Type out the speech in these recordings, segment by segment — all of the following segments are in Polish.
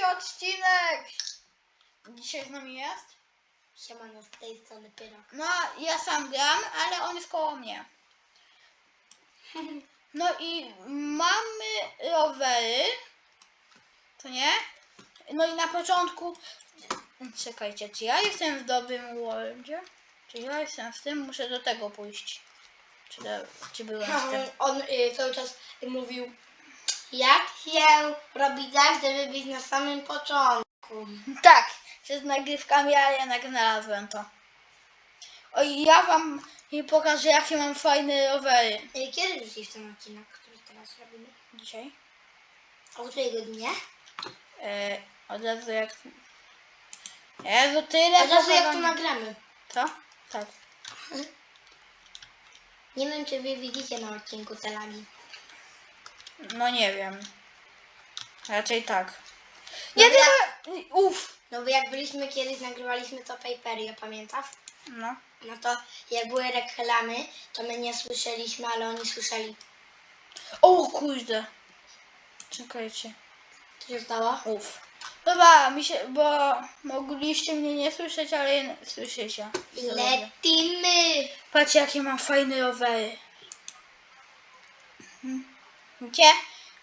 trzeci odcinek! Dzisiaj z nami jest? Siemano, z tej strony Pyrok. No, ja sam gram, ale on jest koło mnie. No i mamy rowery, to nie? No i na początku, czekajcie, czy ja jestem w dobrym worldzie? Czy ja jestem w tym? Muszę do tego pójść. Czy, do, czy byłem w tym? On y, cały czas mówił, jak się robi tak, żeby być na samym początku. Tak, przed nagrywkami, ale jednak znalazłem to. O, ja wam pokażę, jakie mam fajne rowery. Y, Kiedy wrzucisz ten odcinek, który teraz robimy? Dzisiaj. O której godzinie? E, od razu jak... Jezu, tyle Od razu jak to nagramy. Co? Tak. Nie wiem, czy wy widzicie na odcinku te lagi. No nie wiem. Raczej tak. No Nie bo tylko... Uff. No bo jak byliśmy kiedyś, nagrywaliśmy to Paperio, pamiętasz? No. No to jak były reklamy, to my nie słyszeliśmy, ale oni słyszeli. O kurde. Czekajcie. Co się stało? Uff. Dobra, mi się, bo mogliście mnie nie słyszeć, ale słyszycie. Lecimy! Patrzcie, jakie mam fajne rowery. Mhm. Widzicie?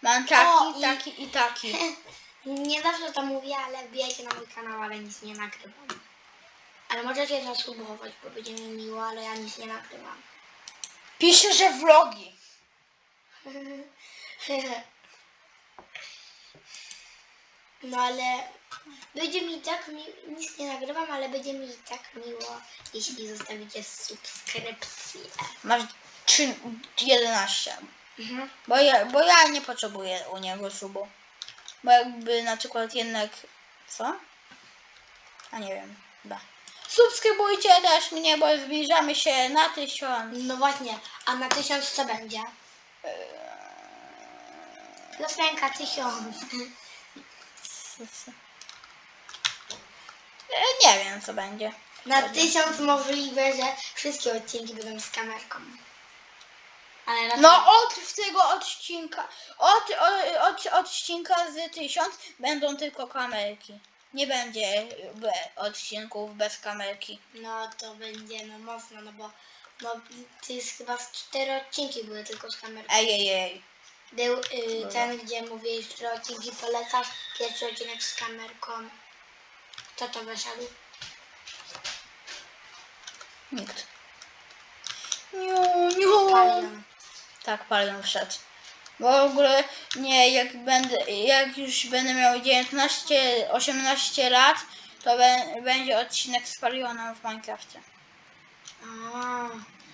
Mam taki, O, i- taki i taki. Nie zawsze to mówię, ale wbijajcie na mój kanał, ale nic nie nagrywam. Ale możecie zasubskrybować, bo będzie mi miło, ale ja nic nie nagrywam. Pisze, że vlogi. No ale będzie mi tak mi nic nie nagrywam, ale będzie mi tak miło, jeśli zostawicie subskrypcję. Masz 3, 11. Mhm. Bo ja, bo ja nie potrzebuję u niego subu. Bo jakby na przykład jednak... Co? A nie wiem. Chyba. Subskrybujcie też mnie, bo zbliżamy się na tysiąc. No właśnie, a na tysiąc co będzie? Piosenka tysiąc. E, Nie wiem co będzie. Na tysiąc możliwe, że wszystkie odcinki będą z kamerką. Ale raczej... No od tego odcinka, od, od, od odcinka z tysiąc będą tylko kamerki. Nie będzie be, odcinków bez kamerki. No to będzie no mocno, no bo no to jest chyba z cztery odcinki były tylko z kamerką. Ej, ej, ej. Był y, ten, gdzie mówiłeś, że odcinki polecasz, pierwszy odcinek z kamerką. Kto to wyszedł? Nikt. Niu, niu. Palion. Tak, palion wszedł. Bo w ogóle nie, jak będę, jak już będę miał 19, 18 lat, to be, będzie odcinek z palionem w Minecrafcie.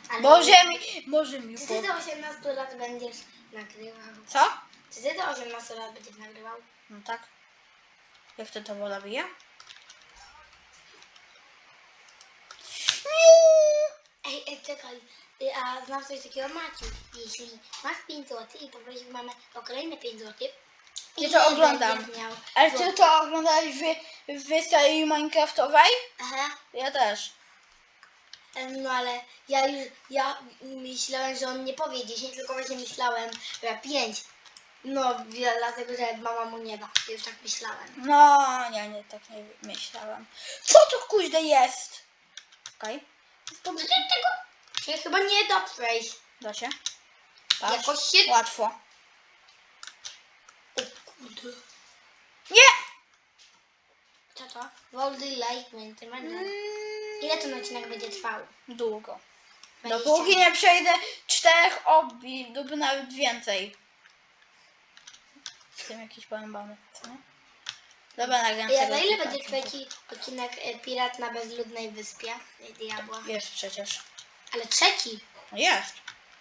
Ale Może mi, mi Czy ty do 18 lat będziesz nagrywał? Co? Czy ty do 18 lat będziesz nagrywał? No tak. Jak to to woda bije? Ej, czekaj. Y, A znam coś takiego, Maciu. Jeśli masz 5 zł i poprosisz mamę o kolejne 5 zł, Ja to oglądam. Miał Ale ty to oglądałeś w, w serii Minecraftowej? Aha. Ja też. E, No ale ja już, ja myślałem, że on nie powie 10, tylko właśnie myślałem, że ja 5. No, dlatego, że mama mu nie da. Ja już tak myślałem. No, nie, nie, tak nie myślałem. Co to kuźde jest? Okej. Gdzie tego? Ja chyba nie da przejść. Da się? Patrz. Jakoś się... Łatwo. O kurde. Nie! Co to? Woldy Light Maintenance. Mm, Ile ten odcinek będzie trwał? Długo. Dwadzieścia. Dopóki nie przejdę czterech obi lub nawet więcej. W tym jakiś porąbany, co nie? Dobra, nagram Ja tego za ile będzie odcinków. trzeci odcinek e, Pirat na bezludnej wyspie e, Diabła? Jest przecież. Ale trzeci? No jest.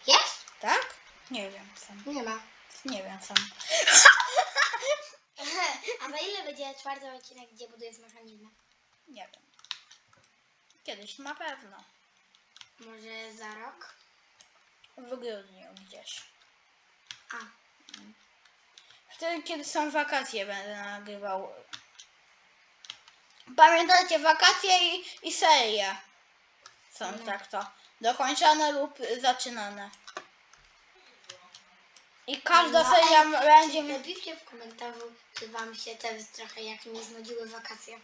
Jest? Tak? Nie wiem sam. Nie ma. Nie wiem sam. A za ile będzie czwarty odcinek, gdzie budujesz mechanizmy? Nie wiem. Kiedyś na pewno. Może za rok? W grudniu gdzieś. A, Wtedy, kiedy są wakacje, będę nagrywał. Pamiętajcie, wakacje i, i serie są Mhm. tak to. Dokończone lub zaczynane. I każda No, seria ej, będzie... Napiszcie w komentarzu, czy wam się też trochę jak nie znudziły wakacje.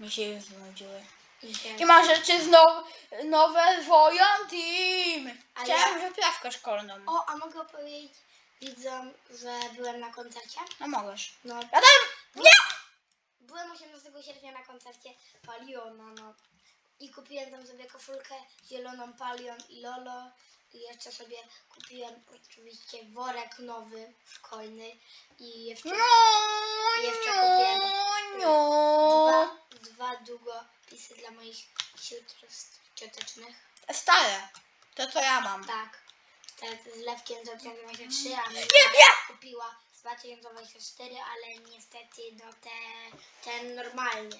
Mi się już znudziły. Mi I ma rzeczy znowu nowe Wojan Team. Chciałam ja- wyprawkę szkolną. O, a mogę powiedzieć widzom, że byłem na koncercie? No możesz. No, Ja tam... Nie! byłem 18 sierpnia na koncercie Paliona, no. I kupiłem tam sobie koszulkę zieloną Palion i Lolo. I jeszcze sobie kupiłem oczywiście worek nowy, szkolny. I jeszcze No, Jeszcze no, kupiłem no. dwa, dwa długopisy dla moich sióstr ciotecznych. Stare. To co ja mam. Tak. Z lewkiem z 2023, a mi Nie, nie! kupiła z 2024, ale niestety no te, ten normalnie.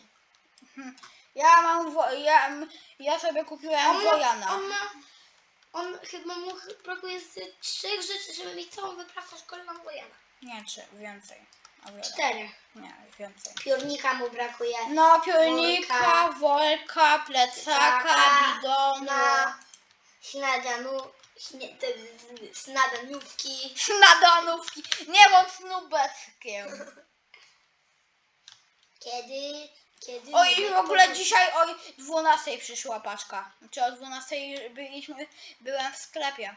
Ja mam... Wo... Ja, ja sobie kupiłem Wojana. on ma, on chyba mu brakuje z trzech rzeczy, żeby mieć całą wyprawkę szkolną Wojana. Nie, czy więcej. Wiele. Czterech. Nie, więcej. Piórnika mu brakuje. No, piórnika, Worka. worka, plecaka, Plecaka, bidonu, Na śniadanu, śnie, te, śniadaniówki. śniadanówki. Nie bądź snubeckiem. Kiedy, kiedy... Oj, lubię w ogóle dzisiaj o 12 przyszła paczka. Czy o 12 byliśmy, byłem w sklepie.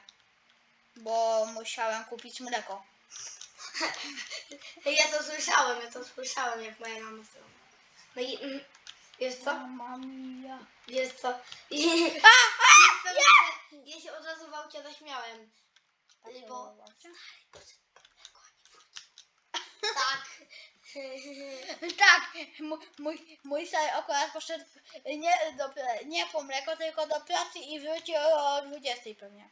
Bo musiałem kupić mleko. Ja to słyszałem, ja to słyszałem, jak moja mama zrobiła. No i mm, wiesz co? Mamma mia. Wiesz co? A, A, wałcia zaśmiałem. Bo... Tak. Tak, mój, mój, mój stary akurat poszedł nie, do, nie po mleko, tylko do pracy i wrócił o 20 pewnie.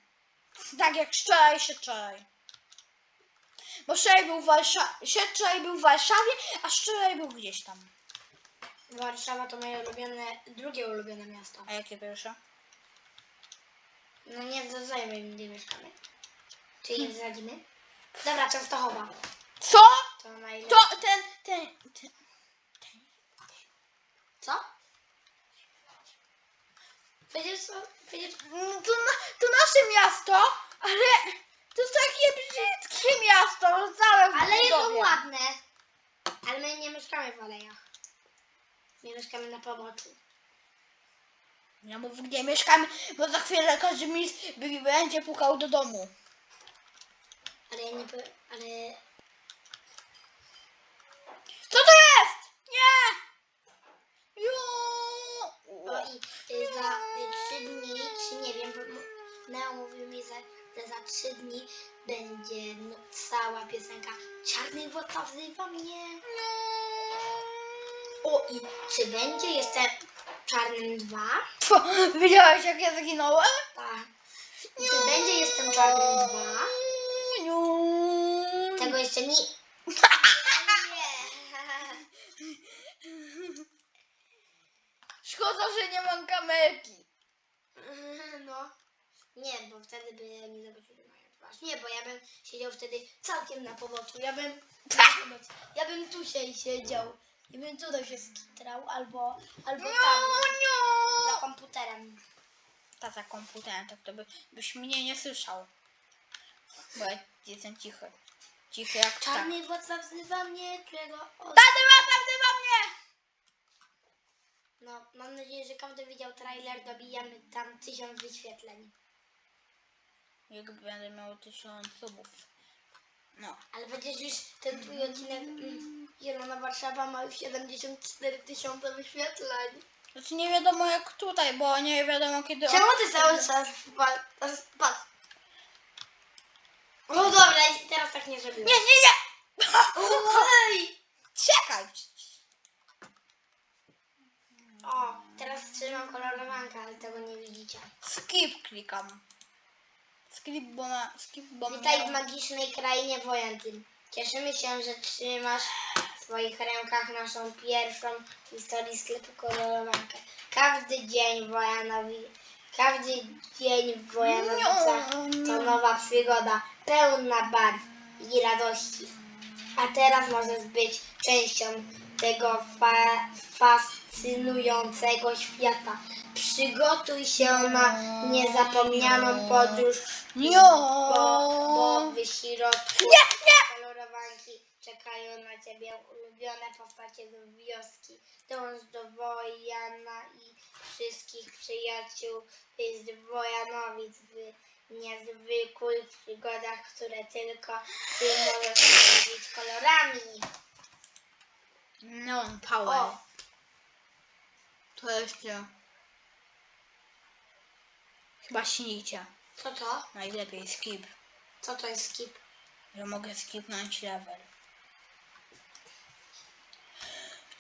Tak jak wczoraj się wczoraj. Bo wczoraj był w Warszawie, wczoraj był w Warszawie, a wczoraj był gdzieś tam. Warszawa to moje ulubione, drugie ulubione miasto. A jakie pierwsze? No nie zdradzajmy im, gdzie mieszkamy. Czy im zdradzimy? Dobra, Częstochowa. Co? To najlepsze. To ten, ten, ten. Co? Przecież co? Przecież... Mm, To, na, to nasze miasto, ale to jest takie brzydkie miasto, całe w Ale jest to budowie. ładne. Ale my nie mieszkamy w alejach. My mieszkamy na poboczu. Ja mów gdzie mieszkamy, bo za chwilę każdy mi będzie pukał do domu. Ale ja nie ale... Co to jest? Nie! Ju! O i y, za y, trzy dni, czy nie wiem, bo Neo mówił mi, że, że za trzy dni będzie no, cała piosenka Czarny wodca wzywa mnie. O i czy będzie jeszcze Czarnym dwa? Pfu, Widziałeś jak ja zginąłem? Tak. I będzie jestem Czarnym dwa? Ju. Tego jeszcze nie... Nie. Szkoda, że nie mam kamerki. No. Nie, bo wtedy by mi zobaczyli moją twarz. Nie, bo ja bym siedział wtedy całkiem na poboczu. Ja bym... Ja bym tu się siedział. I bym tutaj się skitrał, albo, albo tam, za komputerem. Ta za komputerem, tak to by, byś mnie nie słyszał. Bo ja jestem cichy. Cichy jak tak. Czarny władca wzywa mnie, którego... Od... Taty ma, taty ma mnie! No, mam nadzieję, że każdy widział trailer, dobijamy tam tysiąc wyświetleń. Jak będę miał tysiąc subów. No. Ale przecież już ten twój odcinek mm, Zielona Warszawa ma już 74 tysiące wyświetleń. Znaczy nie wiadomo jak tutaj, bo nie wiadomo kiedy... Czemu ty cały czas patrz? patrz. No dobra, teraz tak nie zrobiłem. Nie, nie, nie! Oj! Czekaj! O, teraz trzymam kolorowankę, ale tego nie widzicie. Skip klikam. Skip, bo ma... Skip, bo Witaj w magicznej krainie Wojantyn. Cieszymy się, że trzymasz swoich rękach naszą pierwszą w historii sklepu kolorowankę. Każdy dzień Wojanowi, każdy dzień w Wojanowicach to nowa przygoda, pełna barw i radości. A teraz możesz być częścią tego fa- fascynującego świata. Przygotuj się na niezapomnianą podróż Nie. bo, bo w środku kolorowanki czekają na ciebie ulubione postacie z wioski. Dąż do Wojana i wszystkich przyjaciół z Wojanowic w niezwykłych przygodach, które tylko ty możesz sprawić kolorami. Neon Power. O, To jeszcze... Chyba śnijcie. co to? Najlepiej skip. Co to jest skip? Że mogę skipnąć level.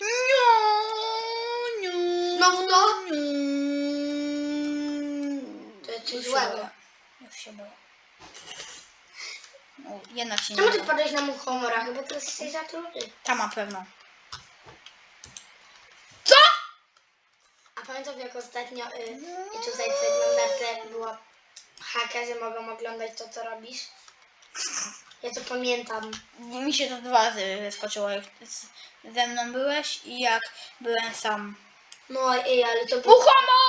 Nie, nie, Znowu to? nie. To jest coś Już się złego. boję. Już się boję. No, jednak się nie Czemu ty boję. wpadłeś na mój humora? Chyba to jesteś zatruty. Tam na pewno. A pamiętam jak ostatnio y, i tutaj w przeglądarce było haka, że mogą oglądać to, co robisz? Ja to pamiętam. Mi się to dwa razy wyskoczyło, jak z- ze mną byłeś i jak byłem sam. No ej, ale to było... Uchomo!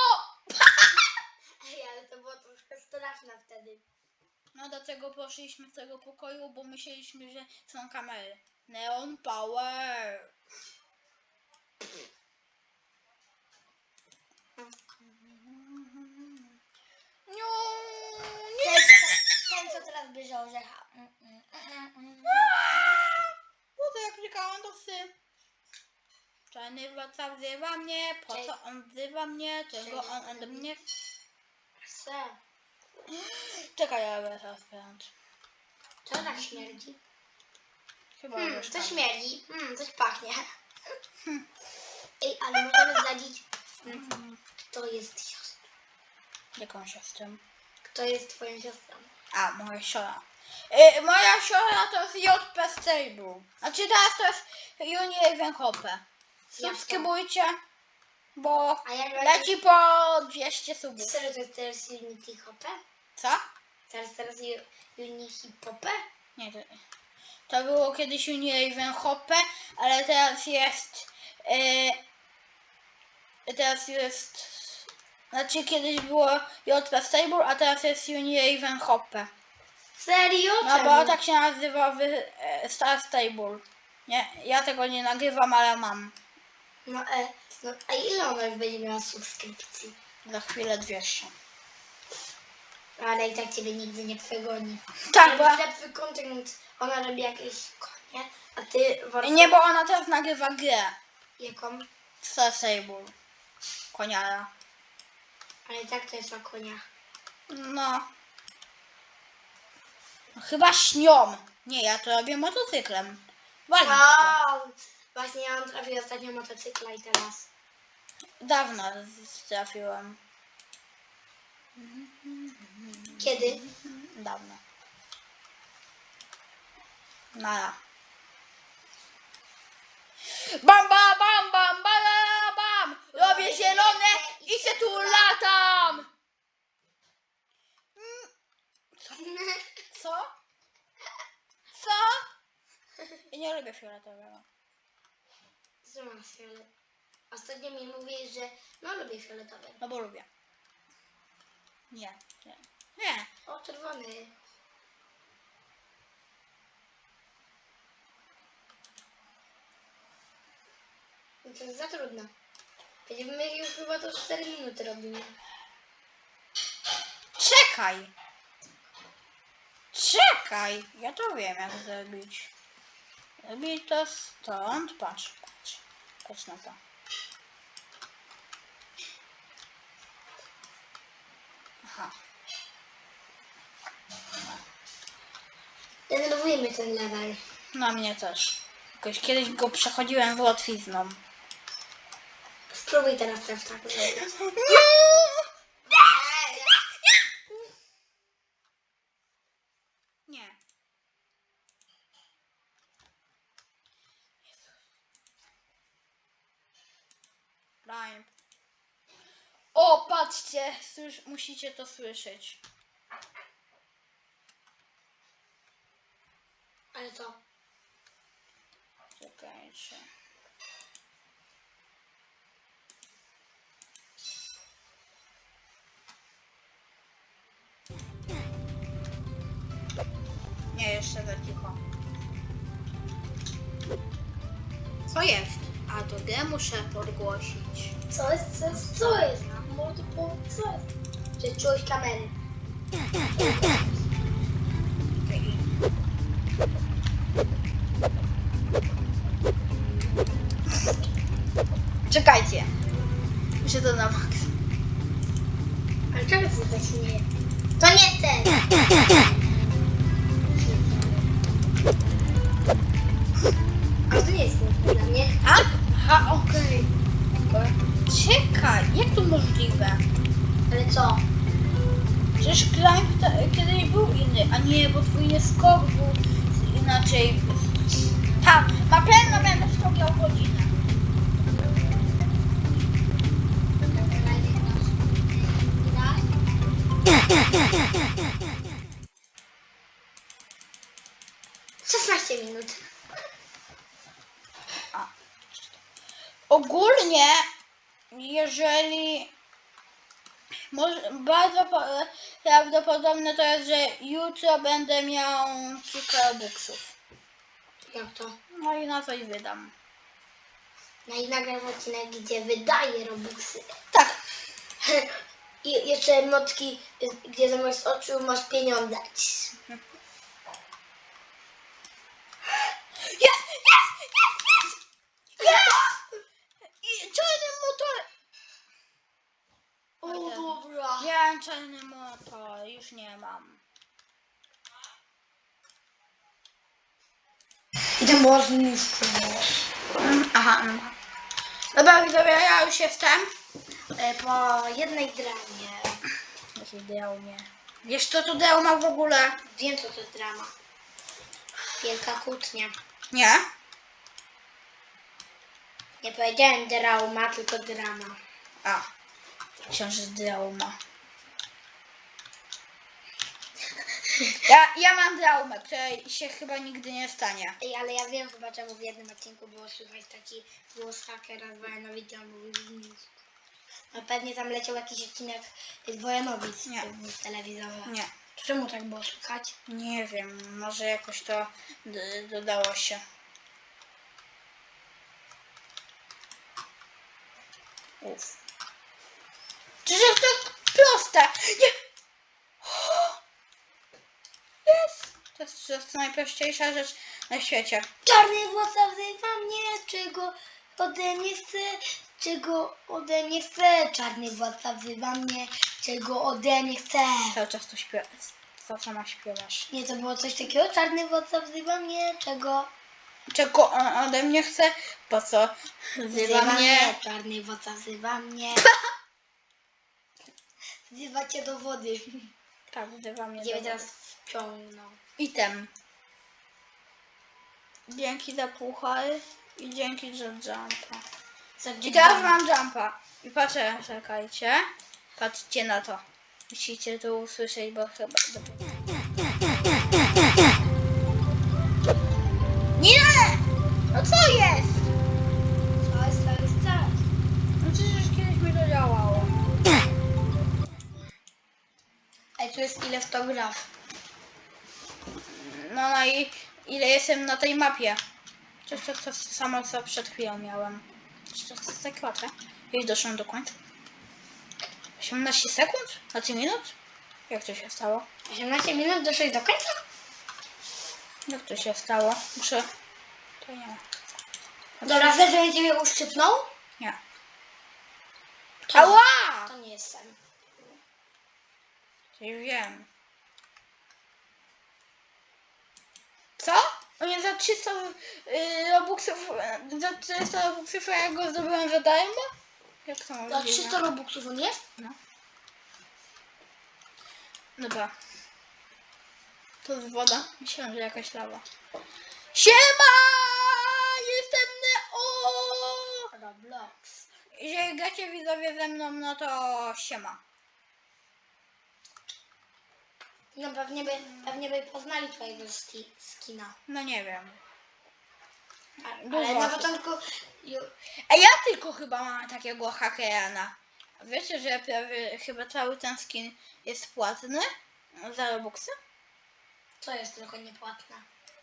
Ej, ale to było troszkę straszne wtedy. No do tego poszliśmy z tego pokoju, bo myśleliśmy, że są kamery. Neon Power! Nie, nie. Ten, ten co teraz bierze orzecha. Po co jak klikałam to psy? Czarny władca wzywa mnie, po co on wzywa mnie, czego on ode mnie... Chcę. Czekaj, ja teraz sprawdzę. Co tak śmierdzi? Chyba Hmm, już tak. śmierdzi. Hmm, coś pachnie. Ej, ale możemy zdradzić, hmm, kto jest siostrą. Jaką siostrą? Kto jest twoją siostrą? A, moja siostra. Y, moja siostra to jest JP Stable. Znaczy teraz to jest Junior Węchopę. Subskrybujcie, bo A jak leci po 200 subów. Serio, to jest teraz Unity Hopę? Co? Teraz teraz Ju- Unity Popę? Nie, to, to było kiedyś Junior Węchopę, ale teraz jest... Y, teraz jest... Znaczy kiedyś było JP Stable, a teraz jest Junior Węchopę. Serio? No Czemu? bo tak się nazywa w e, Star Stable. Nie, ja tego nie nagrywam, ale mam. No, e, no, a ile ona już będzie miała subskrypcji? Za chwilę 200. Ale i tak ciebie nigdy nie przegoni. Tak, bo... Lepszy content, ona robi jakieś konie, a ty w Nie, bo ona teraz nagrywa grę. Jaką? Star Stable. Koniara. Ale i tak to jest o koniach. No. No. Chyba śnią. Nie, ja to robię motocyklem. Walnij to. Wow! Właśnie ja mam trafił ostatnio motocykla i teraz. Dawno trafiłem. Kiedy? Dawno. Nara. Bam, bam, bam, bam, bam, bam! Robię zielone i się tu latam! Mm, Co? Co? Ja nie lubię fioletowego. Co masz fiolet? Ostatnio mi mówisz, że no lubię fioletowe. No bo lubię. Nie, nie. Nie. O, czerwony. No to jest za trudno. Będziemy już chyba to 4 minuty robimy. Czekaj! Czekaj! Ja to wiem jak zrobić. Zrobić to stąd. Patrz, patrz. Patrz na to. Aha. Denerwujemy ten level. Na mnie też. Jakoś kiedyś go przechodziłem z łatwizną. Spróbuj teraz też tak. Nie. słysz musicie to słyszeć. Ale co? Czekajcie. Nie, jeszcze za cicho. Co jest? A to G muszę podgłosić. Co jest? Co jest? Co jest? Może powiedz, co jest? Czy czułeś jeżeli może, bardzo po- prawdopodobne to jest, że jutro będę miał kilka buksów. Jak to? No i na coś wydam. No i nagram odcinek, gdzie wydaje robuxy. Tak, I jeszcze emotki, gdzie zamiast oczu masz pieniądze. Jest! Jest! Jest! Jest! Jest! I czarny motor! O czarny motor, już nie mam. I ten było zniszczone. Mm, Aha, mm. Dobra, widzowie, ja już jestem. E, po jednej dramie. Jaki deł mnie. Wiesz co tu deł ma w ogóle? Wiem co to jest drama. Wielka kłótnia. Nie? Nie powiedziałem drauma, tylko drama. A. Myślałem, że deł ma. Ja, ja mam traumę, której się chyba nigdy nie stanie. Ej, ale ja wiem chyba czemu w jednym odcinku było słychać taki głos hakera z Wojanowic, on mówił no pewnie tam leciał jakiś odcinek z Wojanowic Nie. Nie. Czemu tak było słychać? Nie wiem, może jakoś to d- dodało się. Uf. Przecież to jest proste! Nie! Jest! To jest, to jest najprościejsza rzecz na świecie. Czarny włosa wzywa mnie, czego ode mnie chce, czego ode mnie chce. Czarny władca wzywa mnie, czego ode mnie chce. Cały czas to śpiewa. Co sama śpiewasz? Nie, to było coś takiego, czarny władca wzywa mnie, czego Czego on ode mnie chce? Po co? Wzywa mnie. Czarny władca wzywa mnie. Wzywa cię do wody. Tak, wzywa mnie. Gdzie do mnie teraz wody. wciągnął. Item. Dzięki za puchar i dzięki za jumpa. I teraz mam jumpa. I patrzę, czekajcie. Patrzcie na to. Musicie to usłyszeć, bo chyba... Nie! No co jest? To jest, to jest. No przecież kiedyś mi to działało. Ej, tu jest ile w to graf. No, no i ile jestem na tej mapie? To jest to, to samo co przed chwilą miałem. To jest sekretne. Już doszłam do końca. 18 sekund? Na 3 minut? Jak to się stało? 18 minut doszłeś do końca? Jak to się stało? Muszę... To nie ma. Dobra, chcesz, żebym ciebie uszczypnął? Nie. To, Ała! to nie jest sen. To już wiem. Co? O nie, za 300 y, robuxów, y, za 300 robuxów, a ja go zdobyłem za darmo? Jak to Za możliwe? 300 robuxów on jest? Dobra. To jest woda. Myślałem, że jakaś lawa. Siema! Jestem Neo! Roblox. Jeżeli gracie widzowie ze mną, no to siema. No pewnie by, pewnie by poznali twojego ski, skina. No nie wiem. A- Dużo Ale na osób. początku... ju- A ja tylko chyba mam takiego hakera. Wiecie, że prawie chyba cały ten skin jest płatny za Robuxy? Co jest tylko niepłatne?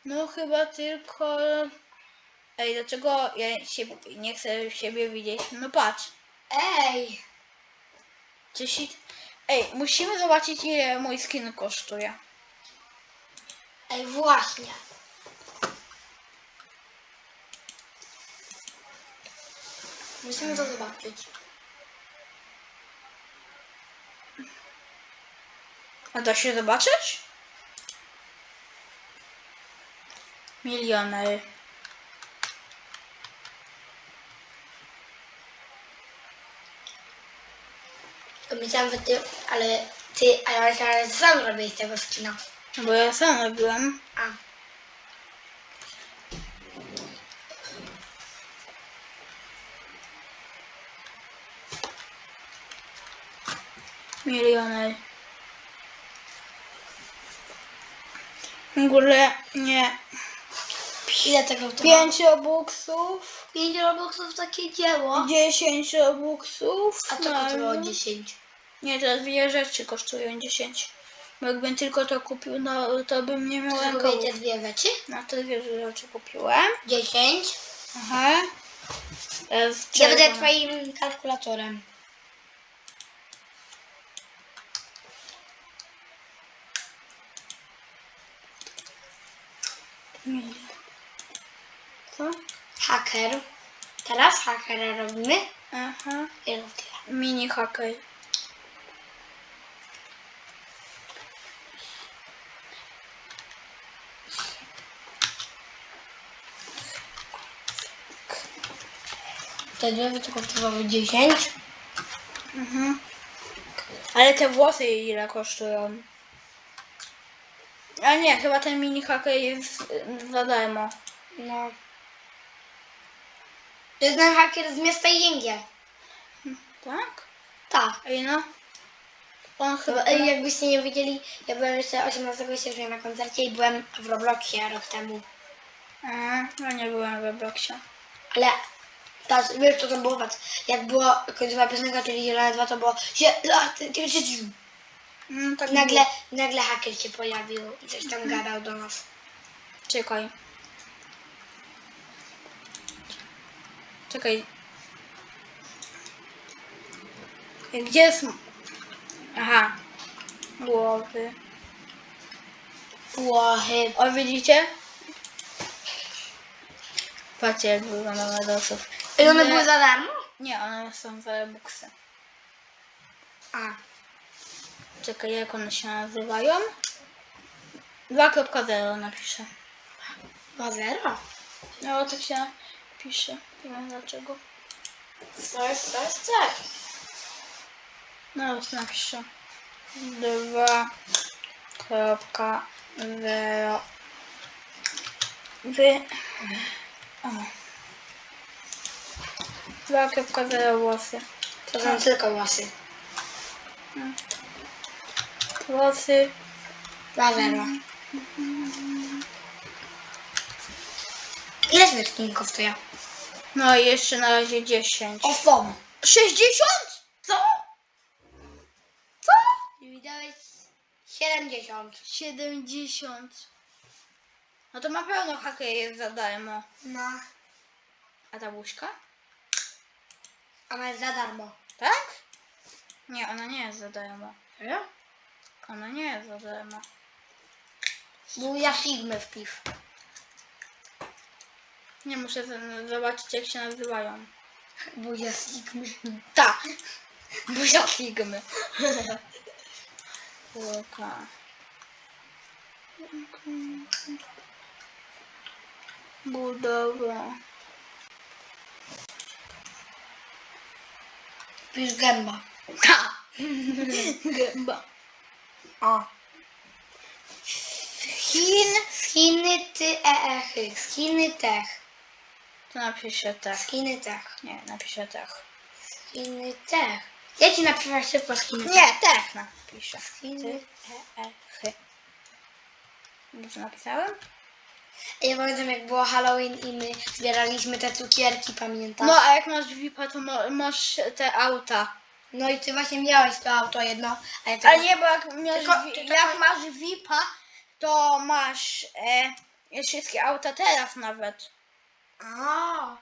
No chyba tylko... Ej, dlaczego ja siebie, nie chcę siebie widzieć? No patrz. Ej! Jeśli... Ej, musimy zobaczyć ile mój skin kosztuje. Ej, właśnie. Musimy to zobaczyć. A da się zobaczyć? Milioner. Myślałam, że ty, ale ty, ale że sam robiłeś tego skina. No Bo ja sam robiłem. A. Milioner. W ogóle nie. Ile tego to 5 robuxów. 5 robuxów takie dzieło. 10 robuxów. A co no, kosztowało 10? Nie, te dwie rzeczy kosztują 10. Bo jakbym tylko to kupił, no to bym nie miał Zrobię te dwie rzeczy. No to dwie rzeczy kupiłem. 10. Aha. Teraz Ja będę twoim kalkulatorem. Co? Haker. Teraz hakera robimy. Aha. I tyle. Mini hacker. Te dwie rzeczy kosztowały 10. Mhm. Ale te włosy ile kosztują? A nie, chyba ten mini hacker jest za darmo. No. To jest ten haker z miasta Jęgiel. Tak? Tak. Ej no. On chyba... Chyba, ej, jakbyście nie wiedzieli, ja byłem jeszcze 18 sierpnia na koncercie i byłem w Robloxie rok temu. A, no nie byłem w Robloxie. Ale patrz, wiesz co to było? Patrz, jak było końcowa piosenka, czyli Zielone 2, to było zielone, No, tak nagle, nagle haker się pojawił i coś tam gadał do nas. Czekaj. Czekaj. Gdzie jest... Aha. Głowy. Łochy. O, widzicie? Patrzcie, jak wygląda medosów. I one były za darmo? Nie, one są za buksy. A, Czekaj, jak one się nazywają? 2.0 napiszę. ma zero. No, tak się pisze. Nie wiem dlaczego. To jest, to jest coś. No, już napiszę. Dwa kropka zero. Wy... O. Kropka zero włosy. To są tylko łosy. Włosy. Dwa zero. Ile śmietnik kosztuje? No i jeszcze na razie 10. Osiem. 60? Co? Co? I dałeś 70. 70. No to na pewno haker jest za darmo. No. A ta buźka? Ona jest za darmo. Tak? Nie, ona nie jest za darmo. Serio? Ona nie jest za darmo. Buja Sigmy wpisz. Nie muszę z- zobaczyć jak się nazywają. Buja Sigmy. Tak. Buzia Figmy. Łuka. Budowa. Wpisz gęba. Ha! Gęba. O. Chin, Chiny, ty, e, e, chy. Chiny, tech. To napiszę tak. Chiny, tech. Nie, napiszę tak. Chiny, tech. Ja ci napiszę szybko Chiny. Nie, tak napiszę. Chiny. Ty, e, e, chy. Dobrze napisałem? Ja pamiętam jak było Halloween i my zbieraliśmy te cukierki, pamiętasz? No, a jak masz VIPa, to mo- masz te auta. No i ty właśnie miałeś to auto jedno, a ja Ale tego... nie, bo jak, masz, Tylko- wi- tylko- jak masz VIPa, to masz e, wszystkie auta teraz nawet. A.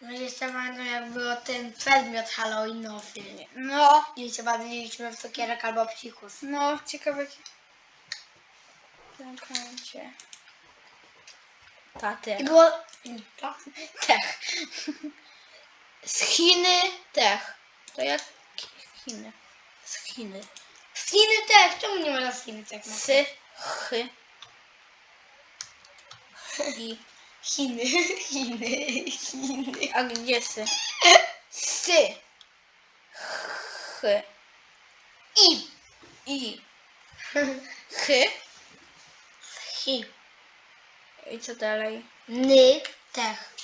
No i jeszcze pamiętam jak było ten przedmiot halloweenowy. No, I się bawiliśmy w cukierek albo psikus. no, ciekawe. jakie- Czekajcie. Taty. I było... Tech. Z Chiny Tech. To jak Chiny. Z Chiny. Z Chiny też. Czemu nie można z Chiny tak Z Ch. I. Chiny, Chiny, Chiny. A gdzie sy? Sy. Ch. I. I. Ch. Chi. I co dalej? Ny. Tech.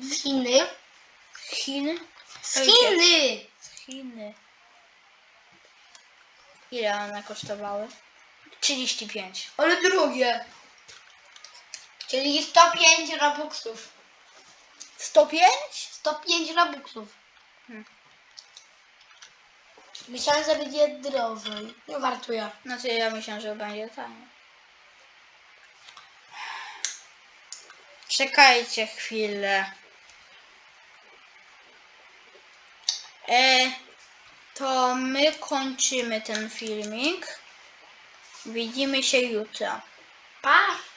Z Chiny. Chiny. Z Chiny. Ile one kosztowały? 35. Ale drugie. Czyli 105 robuxów. 105? 105 robuxów. Hmm. Myślałem, że będzie drożej. Nie wartuję. Znaczy ja myślę, że będzie taniej. Czekajcie chwilę. E, to my kończymy ten filmik. Widzimy się jutro. Pa!